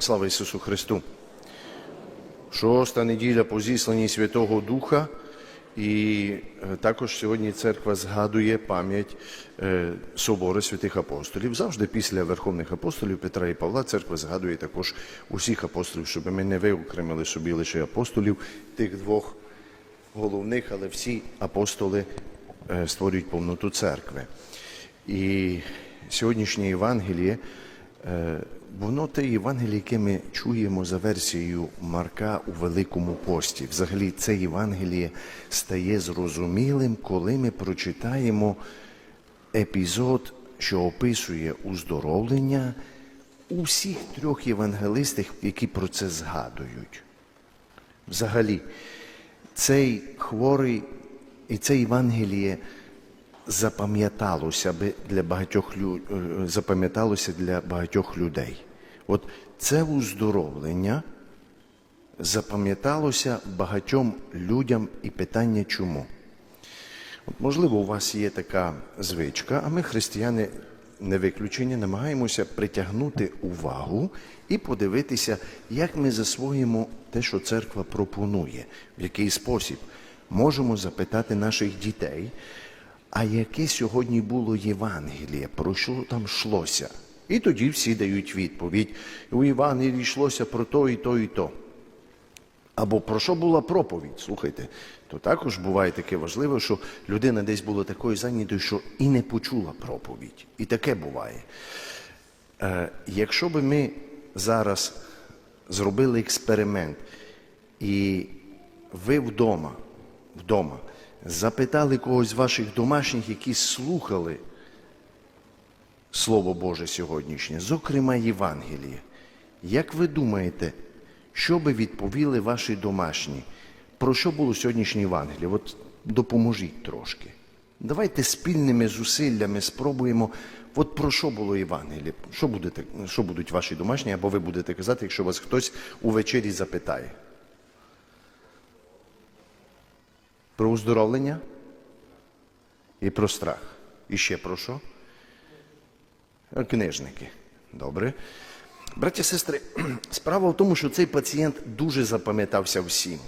Слава Ісусу Христу! Шоста неділя по зісланні Святого Духа. І е, також сьогодні церква згадує пам'ять е, собору святих апостолів. Завжди після верховних апостолів Петра і Павла церква згадує також усіх апостолів, щоб ми не виокремили собі лише апостолів, тих двох головних, але всі апостоли е, створюють повноту церкви. І сьогоднішнє Євангеліє, воно те Євангеліє, яке ми чуємо за версією Марка у Великому пості. Взагалі, це Євангеліє стає зрозумілим, коли ми прочитаємо епізод, що описує уздоровлення у всіх трьох євангелистах, які про це згадують. Взагалі, цей хворий і це Євангеліє запам'яталося би для багатьох е, запам'яталося для багатьох людей. От це уздоровлення запам'яталося багатьом людям і питання чому. От, можливо, у вас є така звичка, а ми, християни, не виключення, намагаємося притягнути увагу і подивитися, як ми засвоїмо те, що церква пропонує, в який спосіб можемо запитати наших дітей, а яке сьогодні було Євангеліє, про що там йшлося? І тоді всі дають відповідь. У Євангелії йшлося про то і то, і то. Або про що була проповідь, слухайте, то також буває таке важливо, що людина десь була такою зайнятою, що і не почула проповідь. І таке буває. Е, якщо би ми зараз зробили експеримент, і ви вдома, вдома запитали когось з ваших домашніх, які слухали Слово Боже сьогоднішнє, зокрема Євангеліє, як ви думаєте, що би відповіли ваші домашні? Про що було сьогоднішнє Євангеліє? От допоможіть трошки. Давайте спільними зусиллями спробуємо. От про що було Євангеліє? Що, будете, що будуть ваші домашні, або ви будете казати, якщо вас хтось у вечері запитає? Про уздоровлення і про страх. І ще про що? Книжники. Добре. Браті і сестри, справа в тому, що цей пацієнт дуже запам'ятався всім.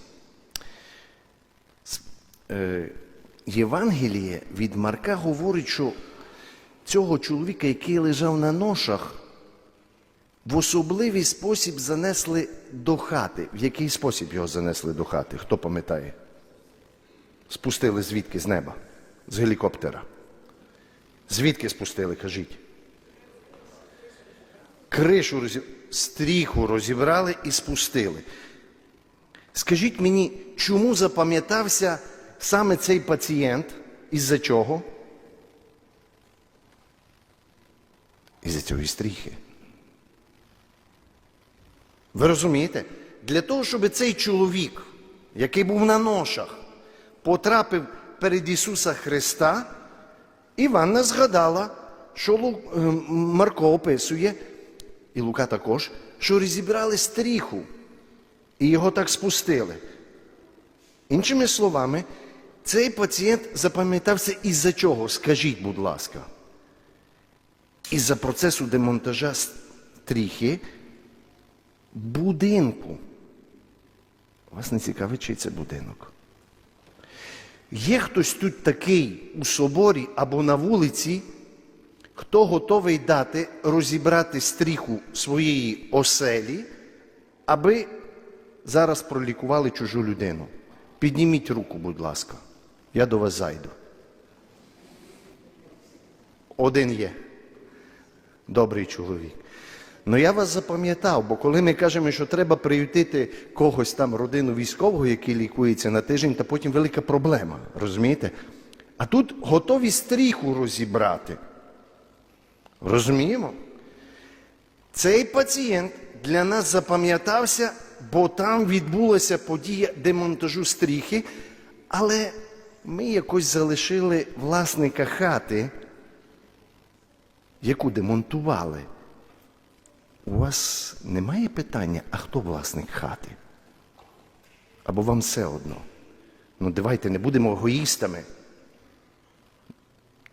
Е, Євангеліє від Марка говорить, що цього чоловіка, який лежав на ношах, в особливий спосіб занесли до хати. В який спосіб його занесли до хати? Хто пам'ятає? Спустили звідки з неба? З гелікоптера. Звідки спустили, кажіть? Кришу розіб... стріху розібрали і спустили. Скажіть мені, чому запам'ятався саме цей пацієнт? Із-за чого? Із-за цієї стріхи. Ви розумієте? Для того, щоб цей чоловік, який був на ношах, потрапив перед Ісуса Христа, Іванна згадала, що е, Марко описує, і Лука також, що розібрали стріху і його так спустили. Іншими словами, цей пацієнт запам'ятався із-за чого? Скажіть, будь ласка. Із-за процесу демонтажа стріхи будинку. Вас не цікавить, чий це будинок? Є хтось тут такий у соборі або на вулиці, хто готовий дати розібрати стріху своєї оселі, аби зараз пролікували чужу людину. Підніміть руку, будь ласка. Я до вас зайду. Один є. Добрий чоловік. Ну я вас запам'ятав, бо коли ми кажемо, що треба приютити когось там, родину військового, який лікується на тиждень, то потім велика проблема. Розумієте? А тут готові стріху розібрати. Розуміємо? Цей пацієнт для нас запам'ятався, бо там відбулася подія демонтажу стріхи, але ми якось залишили власника хати, яку демонтували. У вас немає питання, а хто власник хати? Або вам все одно? Ну, давайте не будемо егоїстами.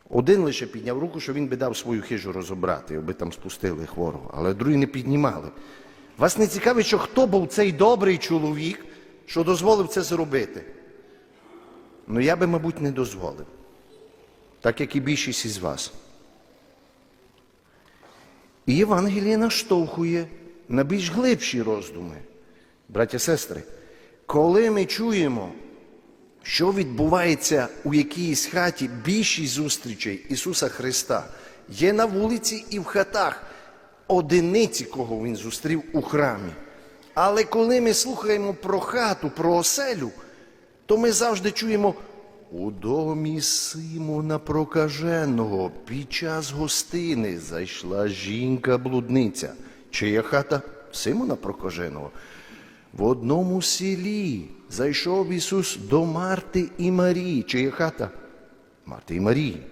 Один лише підняв руку, що він би дав свою хижу розібрати, аби там спустили хворого, але другі не піднімали. Вас не цікавить, що хто був цей добрий чоловік, що дозволив це зробити? Ну я би, мабуть, не дозволив. Так як і більшість із вас. І Євангеліє наштовхує на більш глибші роздуми. Браття сестри, коли ми чуємо, що відбувається у якійсь хаті, більшість зустрічей Ісуса Христа є на вулиці і в хатах, одиниці, кого Він зустрів у храмі. Але коли ми слухаємо про хату, про оселю, то ми завжди чуємо у домі Симона Прокаженого під час гостини зайшла жінка-блудниця. Чия хата? Симона Прокаженого. В одному селі зайшов Ісус до Марти і Марії. Чия хата? Марти і Марії.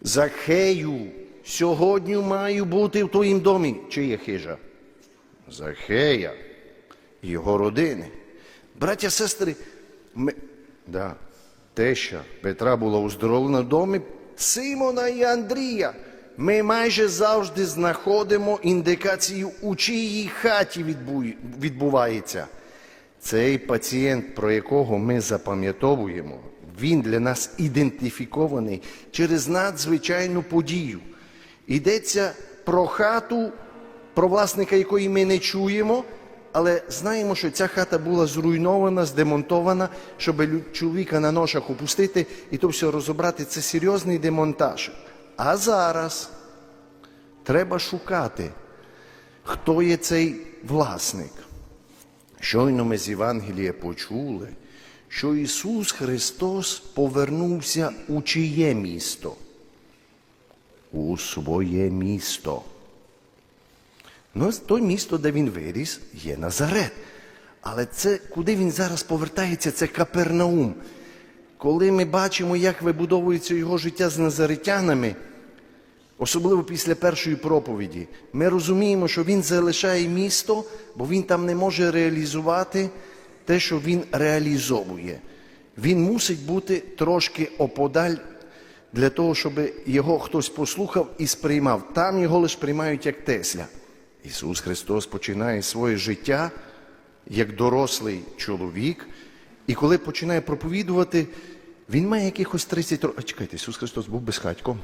Захею, сьогодні маю бути в твоїм домі. Чия хижа? Захея, його родини. Браття, сестри, ми... да, теща Петра була оздоровлена в домі Симона і Андрія. Ми майже завжди знаходимо індикацію, у чиїй хаті відбувається. Цей пацієнт, про якого ми запам'ятовуємо, він для нас ідентифікований через надзвичайну подію. Йдеться про хату, про власника якої ми не чуємо, але знаємо, що ця хата була зруйнована, здемонтована, щоб чоловіка на ношах опустити і то все розібрати. Це серйозний демонтаж. А зараз треба шукати, хто є цей власник. Щойно ми з Євангелія почули, що Ісус Христос повернувся у чиє місто? У своє місто. Ну, то місто, де він виріс, є Назарет. Але це, куди він зараз повертається, це Капернаум. Коли ми бачимо, як вибудовується його життя з назаритянами, особливо після першої проповіді, ми розуміємо, що він залишає місто, бо він там не може реалізувати те, що він реалізовує. Він мусить бути трошки оподаль для того, щоб його хтось послухав і сприймав. Там його лише приймають як Тесля. Ісус Христос починає своє життя як дорослий чоловік, і коли починає проповідувати, він має якихось 30 років. А чекайте, Ісус Христос був безхатьком.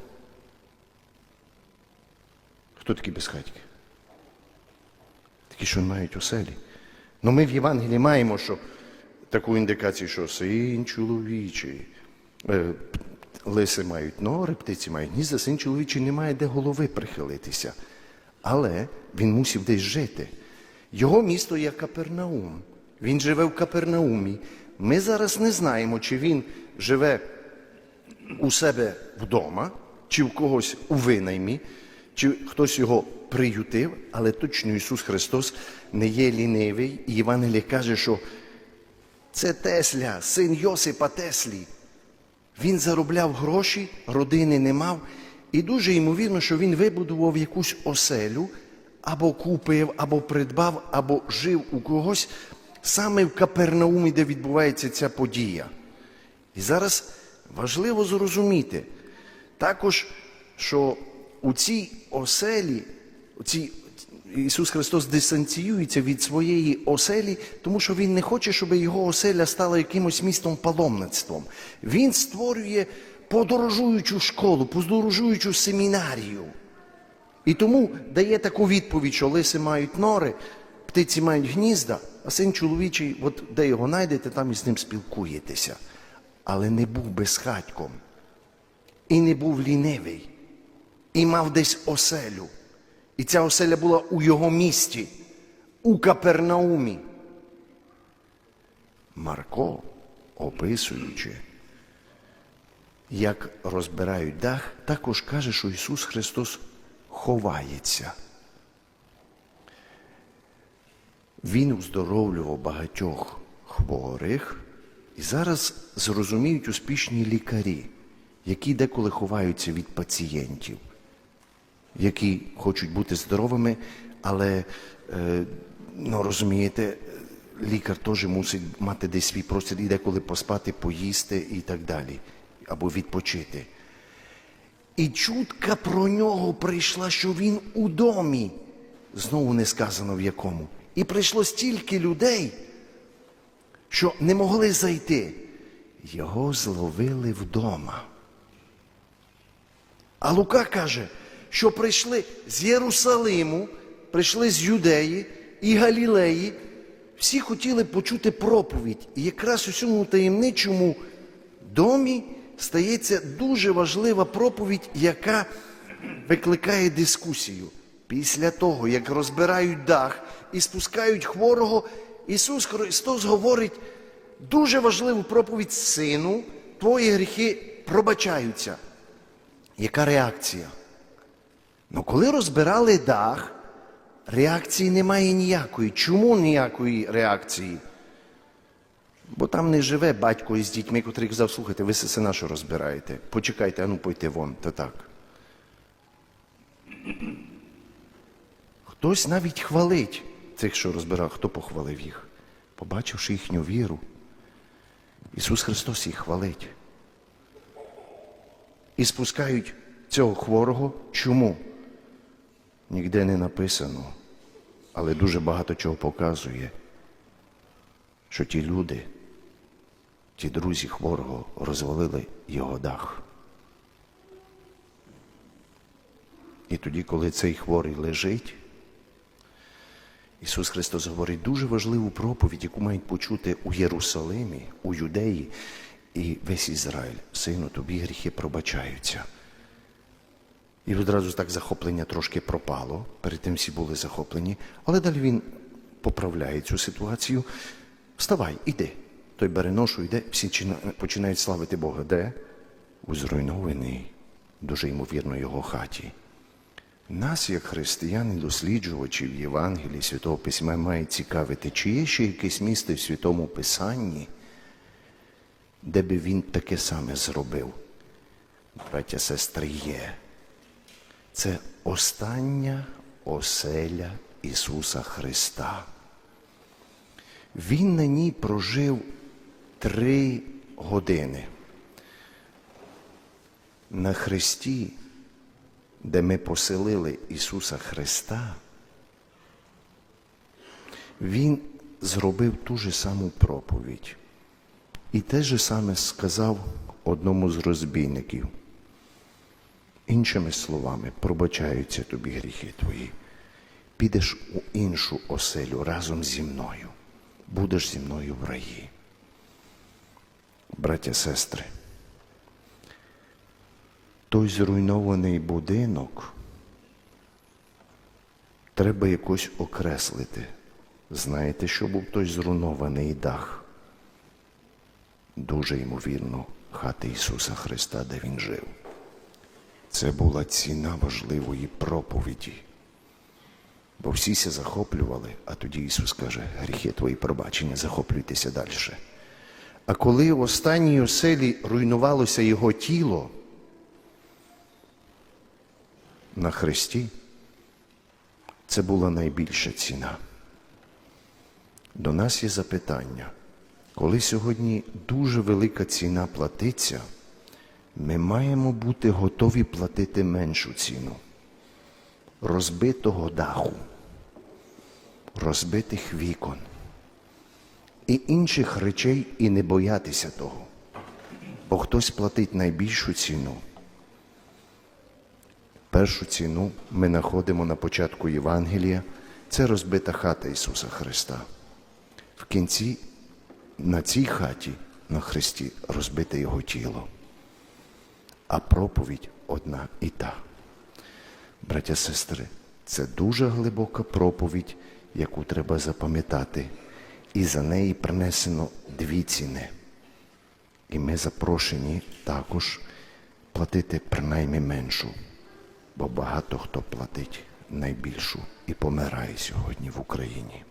Хто такі безхатьки? Такі, що мають оселі. Ну ми в Євангелії маємо що, таку індикацію, що син чоловічий, е, лиси мають нори, птиці мають гнізда, син чоловічий не має де голови прихилитися. Але він мусив десь жити. Його місто є Капернаум. Він живе в Капернаумі. Ми зараз не знаємо, чи він живе у себе вдома, чи в когось у винаймі, чи хтось його приютив, але точно Ісус Христос не є лінивий. І Євангеліє каже, що це Тесля, син Йосипа Теслі. Він заробляв гроші, родини не мав, і дуже ймовірно, що він вибудував якусь оселю, або купив, або придбав, або жив у когось саме в Капернаумі, де відбувається ця подія. І зараз важливо зрозуміти також, що у цій оселі, у цій Ісус Христос дистанціюється від своєї оселі, тому що Він не хоче, щоб його оселя стала якимось містом паломництвом. Він створює подорожуючу школу, подорожуючу семінарію. І тому дає таку відповідь, що лиси мають нори, птиці мають гнізда, а син чоловічий, от де його знайдете, там і з ним спілкуєтеся. Але не був безхатьком, і не був лінивий, і мав десь оселю. І ця оселя була у його місті, у Капернаумі. Марко, описуючи, як розбирають дах, також каже, що Ісус Христос ховається. Він уздоровлював багатьох хворих, і зараз зрозуміють успішні лікарі, які деколи ховаються від пацієнтів, які хочуть бути здоровими, але, е, ну розумієте, лікар теж мусить мати десь свій простір і деколи поспати, поїсти і так далі, або відпочити. І чутка про нього прийшла, що він у домі. знову не сказано в якому. І прийшло стільки людей, що не могли зайти. Його зловили вдома. А Лука каже, що прийшли з Єрусалиму, прийшли з Юдеї і Галілеї. Всі хотіли почути проповідь. І якраз у цьому таємничому домі стається дуже важлива проповідь, яка викликає дискусію. Після того, як розбирають дах і спускають хворого, Ісус Христос говорить дуже важливу проповідь сину, твої гріхи пробачаються. Яка реакція? Ну, коли розбирали дах, реакції немає ніякої. Чому ніякої реакції? Бо там не живе батько із дітьми, котрий казав, слухайте, ви сина що розбираєте? Почекайте, а ну пойте вон, то так. Хтось навіть хвалить цих, що розбирав. Хто похвалив їх? Побачивши їхню віру. Ісус Христос їх хвалить. І спускають цього хворого. Чому? Ніде не написано, але дуже багато чого показує, що ті люди, ті друзі хворого розвалили його дах. І тоді, коли цей хворий лежить, Ісус Христос говорить дуже важливу проповідь, яку мають почути у Єрусалимі, у Юдеї і весь Ізраїль. Сину, тобі гріхи пробачаються. І одразу так захоплення трошки пропало. Перед тим всі були захоплені. Але далі він поправляє цю ситуацію. Вставай, іди. Той бере ношу, йде, всі починають славити Бога. Де? У зруйнованій, дуже ймовірно, його хаті. Нас, як християн і досліджувачів Євангелії Святого Письма, має цікавити, чи є ще якесь місце в Святому Писанні, де би він таке саме зробив. Браття, сестри, є. Це остання оселя Ісуса Христа. Він на ній прожив три години. На Христі, де ми поселили Ісуса Христа, Він зробив ту же саму проповідь. І те же саме сказав одному з розбійників. Іншими словами, пробачаються тобі гріхи твої. Підеш у іншу оселю разом зі мною. Будеш зі мною в раї. Браття, сестри, той зруйнований будинок треба якось окреслити. Знаєте, що був той зруйнований дах? Дуже ймовірно, хати Ісуса Христа, де Він жив. Це була ціна важливої проповіді. Бо всі се захоплювали, а тоді Ісус каже, гріхи твої пробачені, захоплюйтеся далі. А коли в останній оселі руйнувалося Його тіло на хресті, це була найбільша ціна. До нас є запитання. Коли сьогодні дуже велика ціна платиться, ми маємо бути готові платити меншу ціну розбитого даху, розбитих вікон і інших речей і не боятися того. Бо хтось платить найбільшу ціну. Першу ціну ми знаходимо на початку Євангелія. Це розбита хата Ісуса Христа. В кінці на цій хаті на Христі розбите Його тіло. А проповідь одна і та. Браття, сестри, це дуже глибока проповідь, яку треба запам'ятати. І за неї принесено дві ціни. І ми запрошені також платити принаймні меншу, бо багато хто платить найбільшу і помирає сьогодні в Україні.